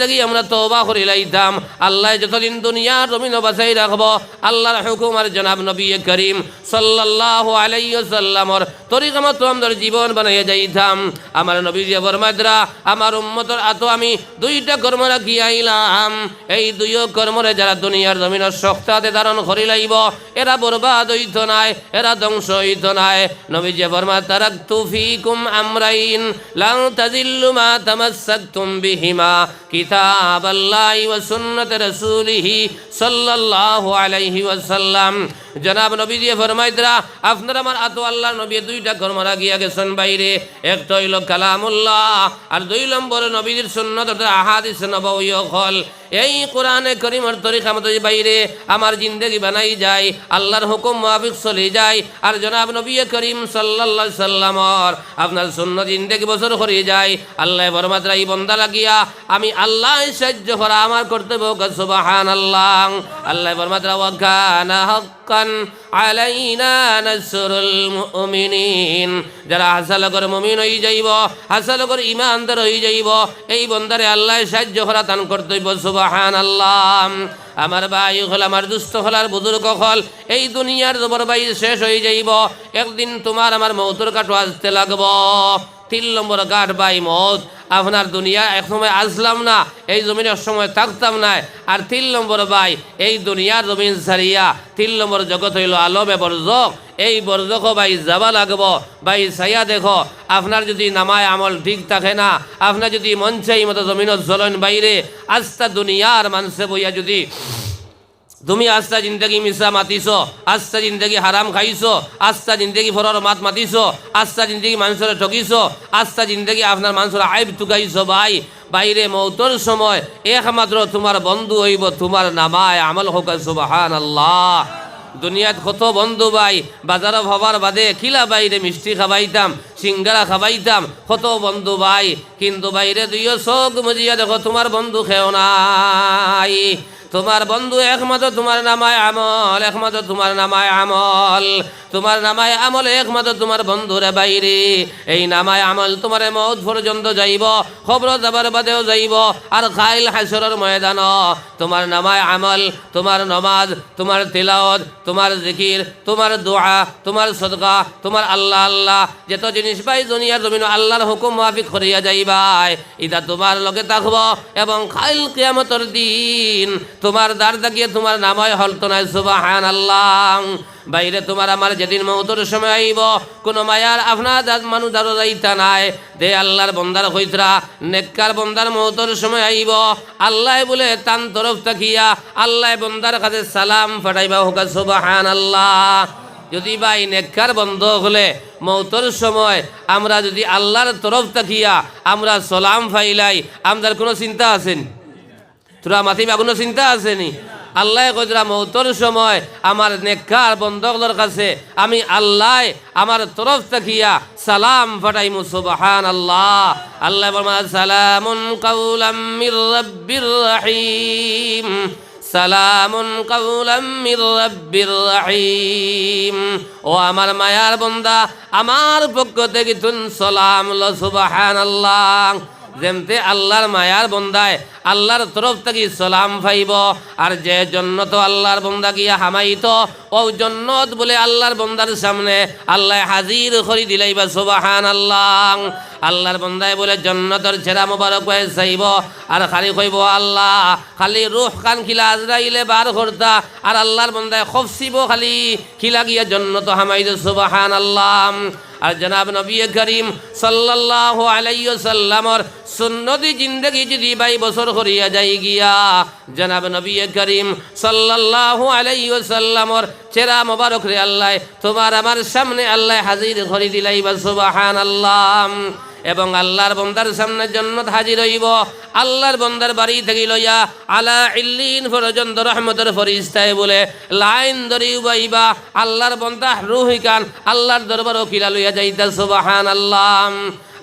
থেকে আমরা তওবা করে লাইতাম। আল্লাহ যতদিন দুনিয়ার জমিন বাঁচাই রাখব, আল্লাহর হুকুম আর জনাব নবী করিম সাল্লাল্লাহু আলাইহি সাল্লামর তরিকা মতো আমাদের জীবন বানাইয়া যাইতাম। আমার নবী বরমাদ্রা আমার উম্মতর আত আমি দুইটা কর্ম রাখি আইলাম। এই দুইও কর্মরে যারা দুনিয়ার জমিনের শক্তাতে ধারণ করি লাইব, এরা বরবাদ হইত নাই, এরা ধ্বংস হইত নাই। নবী যে বর্মা তারাক তুফিকুম আমরাইন লাং তাজিল্লু মা তামাসসাকতুম বিহিমা। সুন্নাত সাল্লাল্লাহু আলাইহি ওয়াসাল্লাম। জনাব নবী দিয়ে ফরমাইদরা আপনার আমার সুন্নত এই কোরআনে করিমর তরিকা মতো বাইরে আমার জিন্দগি বানাই যায়, আল্লাহর হুকুম মুআফিক চলে যায় আর জনাব নবী করিম সাল্লাল্লাহু সাল্লামর আপনার শূন্য জিন্দগি বছর করে যায়। আল্লাহ বরমাত্রা এই বন্দা, লাগিয়া আমি আল্লাহ সাহায্য করা আমার কর্তব্য সুবাহান আল্লাহ আল্লাহ বরমাত্রা ওয়াকানা হক্কান আলাইনা নাসরুল মুমিনিন। যারা হাসাল করে মুমিন হয়ে যাইব হাসাল করে ইমানদার হয়ে যাইব, এই বন্দারে আল্লাহ সাহায্য করা তান কর্তব্য সুবাহান আল্লাহ আমার ভাই হল, আমার দুস্থ হলার বুজুর্গ হল, এই দুনিয়ার জবর ভাই শেষ হয়ে যাইব। একদিন তোমার আমার মৌতর কাটো আসতে লাগব। তিন নম্বর গাঠ বাই মত আপনার দুনিয়া এক সময় আসলাম না, এই জমিনের সময় থাকতাম না। আর তিন নম্বর বাই এই দুনিয়ার জমিন ছাড়িয়া তিন নম্বর জগৎ হইল আলমে বর্জক। এই বর্জক বাই যাবা লাগব। বাই চাইয়া দেখো, আপনার যদি নামায় আমল ঠিক থাকে না, আপনার যদি মন মতো জমিনত চলন বাইরে, আস্তা দুনিয়ার মানুষে বইয়া যদি তুমি আস্তা জিন্দগি মিশা মাতিছ, আস্তা জিন্দগি হারাম খাইছ, আস্তা জিন্দগি ফরর মাত মাতিছ, আস্তা জিন্দগি মানুষের ঠকিছ, আস্তা জিন্দগি আপনার মানুষের আইব টুকাইছ ভাই। বাইরে মৌতর সময় একমাত্র তোমার বন্ধু হইব, তোমার নামায় আমল হোক সুবাহান আল্লাহ দুনিয়াত কত বন্ধু ভাই, বাজার হবার বাদে খিলা বাইরে মিষ্টি খাবাইতাম, সিঙ্গারা খাবাইতাম, কত বন্ধু ভাই। কিন্তু বাইরে দুইও চোখ মজিয়া দেখো, তোমার বন্ধু খেও নাই। তোমার বন্ধু একমাত্র তোমার নামায় আমল একমাত্র তোমার নামায় আমল। তোমার নামায় আমল একমাত্র তোমার বন্ধুরে বাইরে। এই নামায় আমল তোমার মৌত পর্যন্ত যাইব, খবর যাবার বাদেও যাইব, আর খাইল হাসরের ময়দান। তোমার নামায় আমল, তোমার নমাজ, তোমার তিলাওয়াত, তোমার জিকির, তোমার দোয়া, তোমার সদকা, তোমার আল্লাহ আল্লাহ, যেত জিনিস পাই দুনিয়ার জমিন আল্লাহর হুকুম মাফিক করিয়া যাইবাই। ইটা তোমার লগে থাকব এবং খাইল কিয়ামতর দিন তোমার দ্বার দাগিয়ে তোমার নাময় হলতো নাই সুবাহান আল্লাহ বাইরে তোমার আমার যেদিন মৌতর সময় আইব, কোনো মায়ার আপনার মানুষ দারো যাইতা নাই। দে আল্লাহর বন্দার হইতরা নেককার বন্দার মৌতর সময় আইব। আল্লাহ বলে, তান তরফ তাকিয়া আল্লাহ বন্দার কাছে সালাম ফাটাইবা হোক সুবাহান আল্লাহ যদি ভাই নেককার বন্ধ হলে মৌতর সময় আমরা যদি আল্লাহর তরফ তাকিয়া আমরা সালাম ফাইলাই, আমাদের কোনো চিন্তা আছেন তোরা মাতিবা কোনো চিন্তা আসেনি? আল্লাহ কজরা মৌতর সময় আমার নেককার বন্ধকদের কাছে আমি আল্লাহ আমার তরফ তাকিয়া সালাম ফাটাইমু সুবহান আল্লাহ আল্লাহ সালামুন কাউলাম সালামুন মির ও আমার মায়ার বন্দা, আমার পক্ষ থেকে তুন সালাম ল সুবহান আল্লাহ যেমতে আল্লাহর মায়ার বন্দায় আল্লাহর তরফ থেকে সালাম ফাইব, আর যে জন্নত আল্লাহর বন্দা গিয়া হামাইত ও জন্নত বলে আল্লাহর বন্দার সামনে আল্লাহ হাজির করি দিলাইবা সুবাহান আল্লাহ আল্লাহর বন্দায় বলে জন্নতর ছেড়া মোবারক হয়ে চাইব আর খালি কইব আল্লাহ, খালি রুহ কান খিলা আজরাইলে বার করতা, আর আল্লাহর বন্দায় খফসিব খালি, খিলা গিয়া জন্নত হামাইদ সুবাহান আল্লাহ আর জনাব নবী করিম সাল্লাহ আলাইসাল্লামর সুন্নতি জিন্দগি যদি বাই বছর করিয়া যাই গিয়া, জনাব নবী করিম সাল্লাহ আলাইসাল্লামর চেরা মোবারক রে আল্লাহ, তোমার আমার সামনে আল্লাহ হাজির করি দিলাই বা সুবহানাল্লাহ। এবং আল্লাহর বন্দার সামনের জন্নত হাজির হইব। আল্লাহর বন্দার বাড়ি থেকে লইয়া আলা ইল্লিন পর্যন্ত রহমতের ফরিস্তায় বলে লাইন ধরি উবাইবা আল্লাহর বন্দা রুহিকান আল্লাহর দরবার ওকিলা লইয়া যাইতা সুবাহান আল্লাহ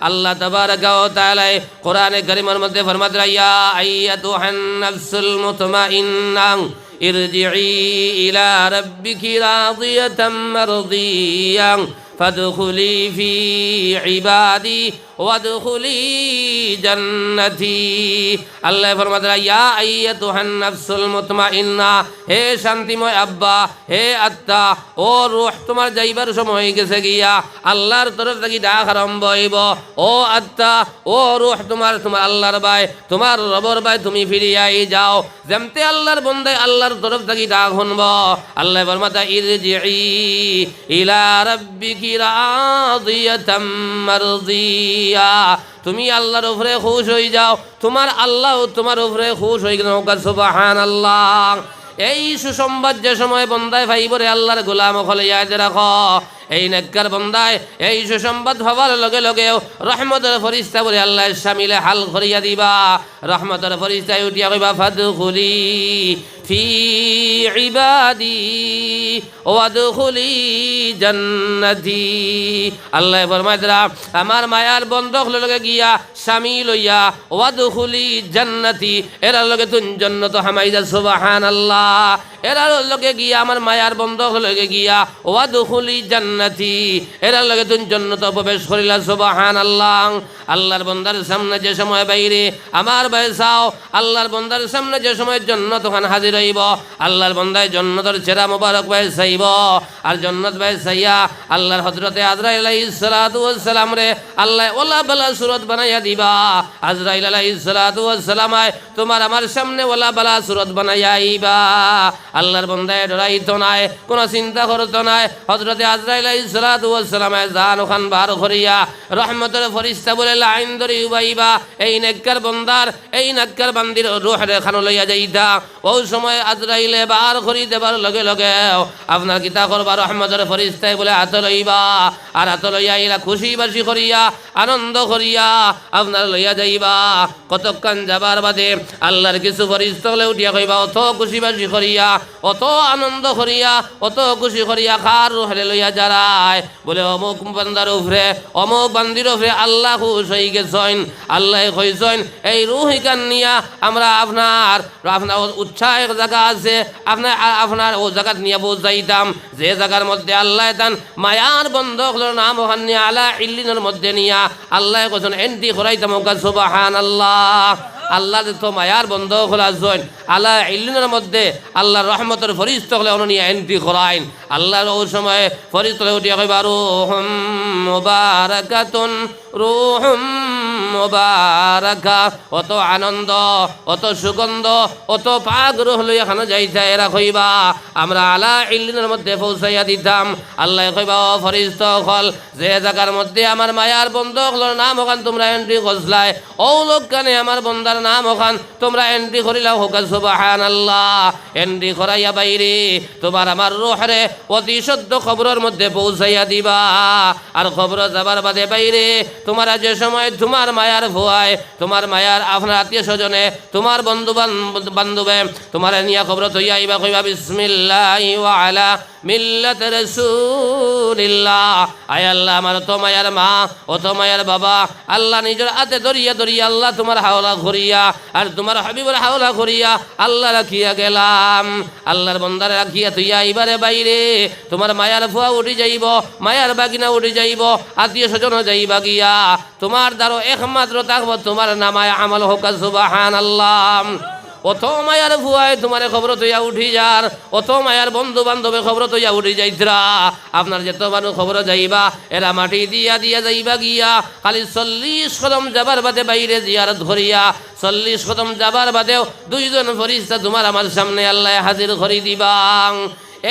আল্লাহ তবারক ও তাআলাই কোরআনে কারীমের মধ্যে ফরমাত রাইয়া আইয়াতুহান নাফসুল মুতমাইন্না ইরজিই ইলা রাব্বিকি রাদিয়াতাম মারদিয়ান ফাদখুলি ফি ইবাদি ওয়াদখুলি জান্নাতি। আল্লাহ ফরমাতে ইয়া আইয়াতুহান নাফসুল মুতমাইন্না, হে শান্তিময় আব্বা, হে আত্মা, ও রূহ, তোমার যাইবার সময় গেছে গিয়া, আল্লাহর তরফ থেকে ডাক আরম্ভ হইব। ও আত্মা, ও রূহ, তোমার তোমার আল্লাহর বাই তোমার রবর বাই তুমি ফিরিয়াই যাও। যেমতে আল্লাহর বন্দায় আল্লাহর তরফ থেকে ডাক শুনব। আল্লাহ ফরমাতা ইরজিই ইলা রাব্বিকি রাদিয়াতাম মারদিয়া তুমি আল্লাহর উপরে খুশ হয়ে যাও। তোমার আল্লাহ তোমার উপরে খুশ হয়ে গেল। সুবাহান আল্লাহ এই সুসংবাদ যে সময় বন্দায় ভাইবরে আল্লাহর গোলাম হলে ইয়াদ রাখ। এই নেককার বন্দায় এই সুসংবাদ হবার লগে লগেও রহমতের ফরিস্তা বলে আল্লাহ সামিলে হাল করিয়া দিবা। রহমতের ফরিস্তায় উঠিয়া কইবা, ফাদখুলি। ফি ইবাদি ওয়াদখুলি জান্নাতি আল্লাহ ফরমাইতরা আমার মায়ার বন্ধক লগে গিয়া স্বামী লইয়া ওয়াদখুলি জান্নাতি এরা লগে তুন জন্নত হামাইদা সুবহানাল্লাহ। এরা লগে গিয়া আমার মায়ার বন্ধক লগে গিয়া ওয়াদখুলি জান্নাতি এরা লগে তুন জন্নত প্রবেশ করিলা, সুবহানাল্লাহ। আল্লাহর বন্দার সামনে যে সময় বাইরে, আমার বয়সাও আল্লাহর বন্দার সামনে যে সময় জন্নত ওখানে হাজির হইব আল্লাহর বন্দায় জন্নতর চেরা মোবারক বয়সাইব আর জন্নত বয়সাইয়া আল্লাহর হজরতে আজরাইল সালাম রে, আল্লাহ ওলা বেলা সুরত বানাইয়া দিবা। আজরাইল সালামায় তোমার আমার সামনে ওলা বেলা সুরত বানাইয়া আইবা। আল্লাহর বন্দায় ডরাইতো নাই, কোনো চিন্তা করতো নাই। হজরতে আজরাইল সালামায় জান ওখান বার করিয়া রহমতের ফরিস্তা বলে লাইন ধরে উবাইবা। এই নেককার বন্দার, এই নেককার বান্দির রুহ রেখানো লইয়া যাইতা। ও সময় আজরাইলে বার করি দেবার লগে লগে আপনার কিতা করবা? রহমতের ফরিস্তায় বলে হাত লইবা, আর হাত লইয়া ইলা খুশি বাসি করিয়া, আনন্দ করিয়া আপনার লইয়া যাইবা। কতক্ষণ যাবার বাদে আল্লাহর কিছু ফরিস্ত হলে উঠিয়া কইবা, অত খুশি বাসি করিয়া, অত আনন্দ করিয়া, অত খুশি করিয়া খার রুহরে লইয়া যারায়। বলে, অমুক বান্দার উপরে অমুক বান্দির উপরে আল্লাহ খুশ হয়ে গেছেন, আল্লাহ কইছেন এই রুহিকান নিয়া আমরা আপনার আপনার উৎসাহ এক জায়গা আছে, আপনার আপনার ও জায়গা নিয়ে যাইতাম। যে জায়গার মধ্যে আল্লাহ দান, মায়ার বন্ধক নাম ওখান নিয়ে আল্লাহ ইল্লিনের মধ্যে নিয়া। আল্লাহ কোথাও এন্টি করাইতাম সুবাহান আল্লাহ আল্লাহ তো মায়ার বন্ধ খোলা জৈন আল্লাহ ইল্লিনের মধ্যে আল্লাহ রহমতের ফরিস্ত হলে অননিয়া এন্টি করাইন আল্লাহর ওই সময় ফরিস্ত হলে উঠিয়া কইবা রুহম মুবারাকাতুন, রুহম মুবারাকা। অত আনন্দ, অত সুগন্ধ, অত পাক রুহ লইয়া খানো যাইতা এরা কইবা আমরা আলা ইল্লিনের মধ্যে পৌঁছাইয়া দিতাম। আল্লাহ কইবা ও ফরিস্ত হল যে জায়গার মধ্যে আমার মায়ার বন্ধক নাম ওখান তোমরা এন্ট্রি করছলাই ও লোক কানে আমার বন্দার নাম ওখান তোমরা এন্ট্রি করিলা হোক সুবাহান আল্লাহ এন্ট্রি করাইয়া বাইরে, তোমার আমার রোহরে অতি সদ্য খবরের মধ্যে পৌঁছাইয়া দিবা। আর খবর যাবার বাদে বাইরে তোমার যে সময় তোমার মায়ার ভুয়ায়, তোমার মায়ার আপনার আত্মীয় স্বজনে, তোমার বন্ধু বান্ধবে, তোমার নিয়া খবর তৈয়া আইবা কইবা, বিসমিল্লাহ আলা মিল্লাত রসুলিল্লাহ। আয় আল্লাহ, আমার তো মায়ার মা, ও তো মায়ার বাবা। আল্লাহ নিজের হাতে ধরিয়া ধরিয়া আল্লাহ তোমার হাওলা ঘুরিয়া, আর তোমার হাবিবর হাওলা ঘুরিয়া আল্লাহ রাখিয়া গেলাম। আল্লাহর বন্দারে রাখিয়া তুইয়া এইবারে বাইরে, তোমার মায়ার ফুয়া উঠি যাইব, মায়ার বাগিনা উঠি যাইব, আত্মীয় স্বজন যাইবা গিয়া। তোমার দ্বারো একমাত্র থাকব তোমার নামায় আমল হোক সুবাহান আল্লাহ অত মায়ার ভুয়ায় তোমার খবর তৈয়া উঠি যার। অত মায়ার বন্ধু বান্ধবে খবর তৈয়া উঠি যাইতরা। আপনার যেত মানুষ খবর যাইবা, এরা মাটি দিয়া দিয়া যাইবা গিয়া। খালি চল্লিশ কদম যাবার বাদে বাইরে জিয়ারত ধরিয়া চল্লিশ কদম যাবার বাদেও দুইজন ফরিস্তা তোমার আমার সামনে আল্লাহ হাজির করি দিবা।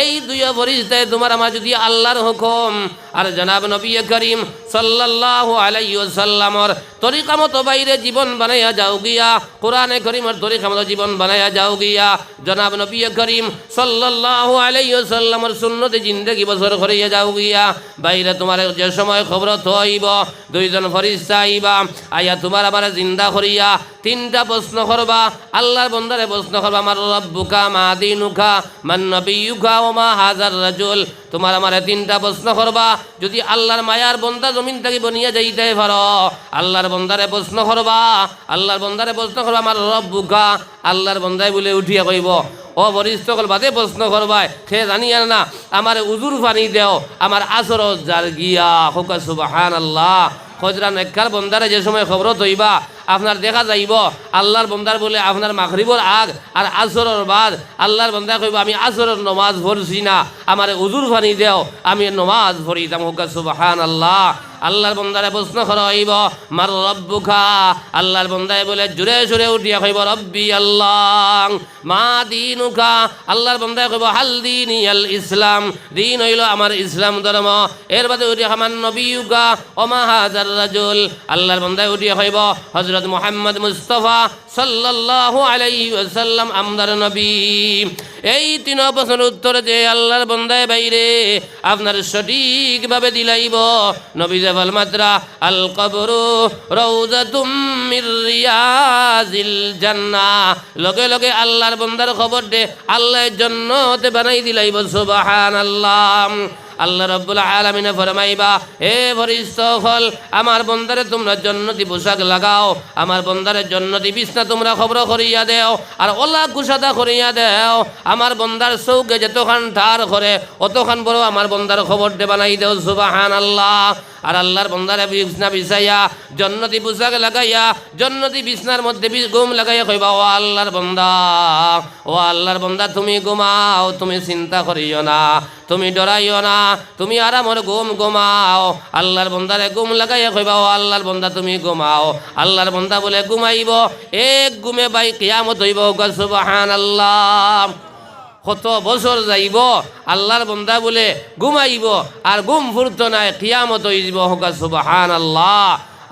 এই দুই ফরিস্তায় তোমার আমার যদি আল্লাহর হুকুম, আর জনাব নবী করিম সাল্লাল্লাহু আলাইহি ওয়াসাল্লামর তরিকা মতো বাইরে জীবন বানাইয়া যাও গিয়া। কোরআনে করিমের তরিকা মতো জীবন বানাইয়া যাও গিয়া। জনাব নবী করিম সাল্লাল্লাহু আলাইহি ওয়াসাল্লামর সুন্নতে জিন্দেগি বছর করিয়া যাও গিয়া। বাইরে তোমার যে সময় খবর থইব দুইজন ফরিস্তা আইবা, আইয়া তোমার আবার জিন্দা করিয়া তিনটা প্রশ্ন করবা, আল্লাহর বন্দারে প্রশ্ন করবা আমার রব্বুকা মা দিনুকা, মান নবিয়ুকা ও মা হাজার রাজুল? তোমার আমার তিনটা প্রশ্ন করবা। যদি আল্লাহর মায়ার বন্দা জমিন থেকে বনিয়া যাইতে পারো, আল্লাহর বন্দারে প্রশ্ন করবা, আল্লাহর বন্দারে প্রশ্ন করবা, আমার রব বুকা, আল্লাহর বন্দায় বলে উঠিয়া কইব। ও বরিষ্ঠকল বাদে প্রশ্ন করবাই সে জানিয়া না, আমার উজুর পানি দেও, আমার আসর যার গিয়া হোকা সুবাহান আল্লাহ খজরা নেককার বন্দারে যে সময় খবর তৈবা আপনার দেখা যাইব, আল্লাহর বন্দার বলে আপনার মাখরিবর আগ আর আসরের বাদ। আল্লাহর বন্দা কইব, আমি আসরের নমাজ ভরছি না, আমার উজুর ফানি দেও, আমি নমাজ পড়িতাম হোক সুবাহান আল্লাহ আল্লাহর বন্দারে প্রশ্ন করা হইব, মার রব্বুখা আল্লাহর বন্দায় বলে, জুড়ে জুড়ে উঠিয়া কইব রব্বি আল্লাহ। মা দিনুকা? আল্লাহর বন্দায় কইব হাল দিন আল ইসলাম। দিন হইল আমার ইসলাম ধর্ম। এর বাদে উঠিয়া আমার নবীকা ওমা হাজার রাজুল? আল্লাহর বন্দায় উঠিয়া কইব হজরত মোহাম্মদ মুস্তফা সাল্লাল্লাহু আলাইহি ওয়াসাল্লাম, আমদার নবী। এই তিন প্রশ্নের উত্তর যে আল্লাহর বন্দায় বাইরে আপনার সঠিকভাবে দিলাইব। নবী জাফাল মাত্রা আল কবরু রৌজাতুম মির রিয়াজিল জান্নাহ লগে লগে আল্লাহর বন্দার খবর দে, আল্লাহর জন্নতে বানাই দিলাইব, সুবহানাল্লাহ। আল্লাহ রব্বুল আলমিনে ফরমাইবা, হে ফল, আমার বন্দারে তোমরা জন্নতি পোশাক লাগাও, আমার বন্দারের জন্নতি বিছনা তোমরা খবর করিয়া দেও, আর ওলা কুসাদা করিয়া দেও, আমার বন্দার চৌকে যতখান ঠার করে, অতখান বড় আমার বন্দার খবর দে বানাই দেও সুবাহান আল্লাহ আর আল্লাহর বন্দারে বিছনা বিছাইয়া, জন্নতি পোশাক লাগাইয়া, জন্নতি বিছনার মধ্যে ঘুম লাগাইয়া কইবা, ও আল্লাহর বন্দা, ও আল্লাহর বন্দা, তুমি ঘুমাও, তুমি চিন্তা করিও না, তুমি ডরাইও না, তুমি আরামর ঘুম ঘুমাও। আল্লাহর বন্দারে ঘুম লাগাইয়া কইবা, ও আল্লাহর বন্দা, তুমি ঘুমাও। আল্লাহর বন্দা বলে, ঘুমাইব, এক ঘুমে বাই কিয়ামত হইব সুবহান আল্লাহ কত বছর যাইব, আল্লাহর বন্দা বলে ঘুমাইব, আর ঘুম ফুরত নাই, কিয়ামত যাব হোক সুবাহান আল্লাহ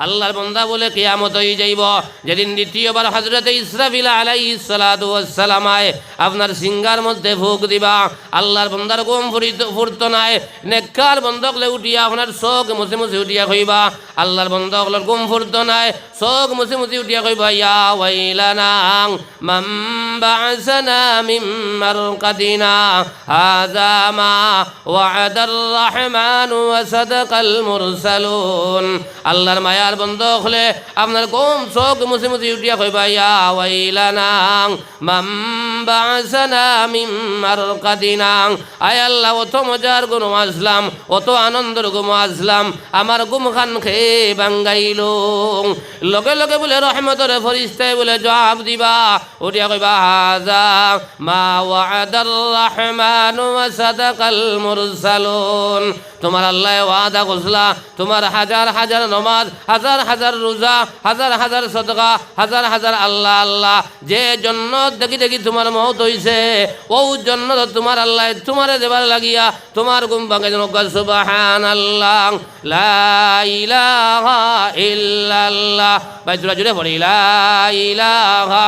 আল্লাহর বন্দা বলে কিয়ামত হয়ে যাইব। যেদিন দ্বিতীয়বার হজরতে ইসরাফিল আলাই সালামায় আপনার সিঙ্গার মধ্যে ফুক দিবা। আল্লাহর বন্দার ঘুম ফুরিত নাই। নেককার বন্ধকলে উঠিয়া আপনার চোখ মুছে মুছে উঠিয়া কইবা। আল্লাহর বন্ধকলের ঘুম ফুরত নাই। চোখ মুছে মুছে উঠিয়া কইবা, ইয়া ওয়াইলানা মাম বা'সানা মিন মারকাদিনা, হাযা মা ওয়া'দার রহমান ওয়া সাদাকাল মুরসালুন। আল্লাহর মায়ার বন্ধ হলে আপনার ঘুম, চোখ মুছে মুছে উঠিয়া কইবা মাম মিন মারকাদিনা। আয় আল্লাহ, অত মজার আসলাম, অত আনন্দের আসলাম, আমার গুম খান খেয়ে বাঙ্গাইল লগে লগে বলে, রহমতরে ফরিস্তায় বলে জবাব দিবা, উঠিয়া কইবা হাজা মা ওয়াদার রহমান সাদাকাল মুরসালুন। তোমার আল্লাহ ওয়াদা করছিলা তোমার হাজার হাজার নমাজ হাজার হাজার রোজা, হাজার হাজার সদকা, হাজার হাজার আল্লাহ আল্লাহ। যে জন্য দেখি দেখি তোমার মহত হইছে, ও জন্য তোমার আল্লাহ তোমারে দেবার লাগিয়া তোমার গুম ভাঙে যেন সুবাহান আল্লাহ ইল্লাল্লাহ। ভাই জোড়া জুড়ে পড়ি, লা ইলাহা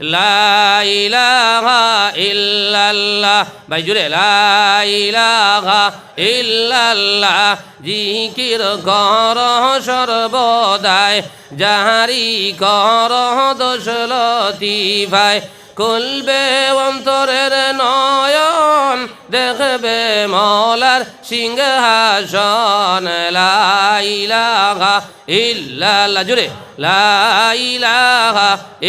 লা লা ভাই জুড়ে লা ইলাহা ইল্লাল্লাহ। জিকির কর সর্বদায় যাহারি কর দোষলতি ভাই। খুলবে অন্তরের নয়ন দেখবে মলার সিংহাসন। লাইলাহা ইল্লাল্লাহ জুড়ে লাইলাহা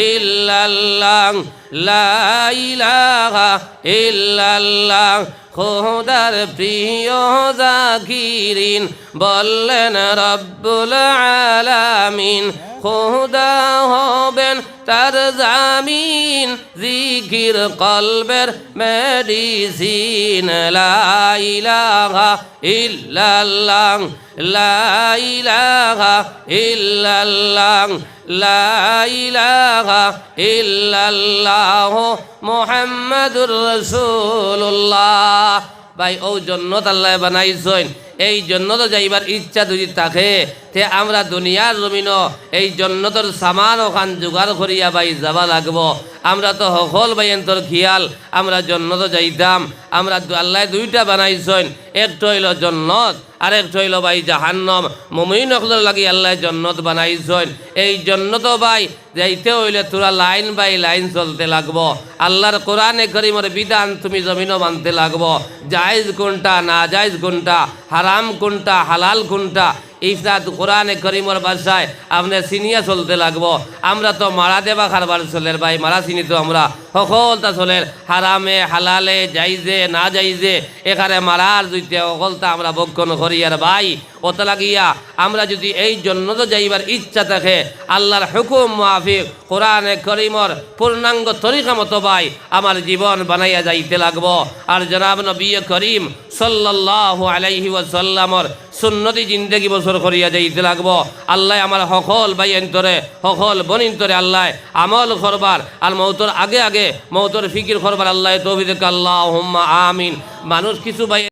ইল্লাল্লাহ। লাইলাহা ইল্লাল্লাহ। খোদার প্রিয় জাকিরিন বললেন রব্বুল আলামিন, খোদা হবেন তার জামিন, জিকির কলবের মেডিসিন। লাইলাহা ইল্লাল্লাহ। লাইলাহা ইল্লাল্লাহ লাইলাহা ইল্লাল্লাহ মুহাম্মাদুর রাসূলুল্লাহ। ভাই ও জন্নত আল্লাহ বানাইছেন। এই জন্নত যাইবার ইচ্ছা যদি থাকে, তে আমরা দুনিয়ার জমিন এই জন্নতর সামান ওখান জোগাড় করিয়া ভাই যাবা লাগবো। আমরা তো সকল বাইন্তর খিয়াল, আমরা জন্নত যাইতাম। আমরা আল্লাহ দুইটা বানাইছেন, একটা হইল জন্নত, আর একটা হইল ভাই জাহান্নম। মুমিন অকলের লাগি আল্লাহ জন্নত বানাইছেন। এই জন্নত ভাই যাইতে হইলে তোরা লাইন বাই লাইন চলতে লাগবো। আল্লাহর কোরআনে করিমর বিধান তুমি জমিনও মানতে লাগবো। জায়েজ কোনটা, না জায়েজ কোনটা, হারাম কোনটা হালাল কোনটা ইফতাত কোরআনে করিমর বাসায় আপনার সিনিয়া চলতে লাগবো। আমরা তো মারা দেবা খারবার চলের ভাই, মারা চিনি তো আমরা। সকলটা চলের, হারামে, হালালে, যাইজে, না যাইজে, এখানে মারার জুইতে সকলটা আমরা বক্ষণ করি। আর ভাই ওটা লাগিয়া আমরা যদি এই জন্য তো যাইবার ইচ্ছা থাকে, আল্লাহর হুকুম মাফিক, কোরআনে করিমর পূর্ণাঙ্গ তরিকা মতো ভাই, আমার জীবন বানাইয়া যাইতে লাগবো। আর জনাব নবী করিম সাল্লাল্লাহু আলাইহি ওয়াসাল্লামর সুন্নতি জিন্দগি বছর করিয়া যাইতে লাগবো। আল্লাহ আমার সকল বাই এন্তরে সকল বনিন্তরে আল্লাহ। আমল করবার আর মৌতর আগে আগে মৌতর ফিকির করবার আল্লাহ তৌফিক আল্লাহ আমিন। মানুষ কিছু ভাই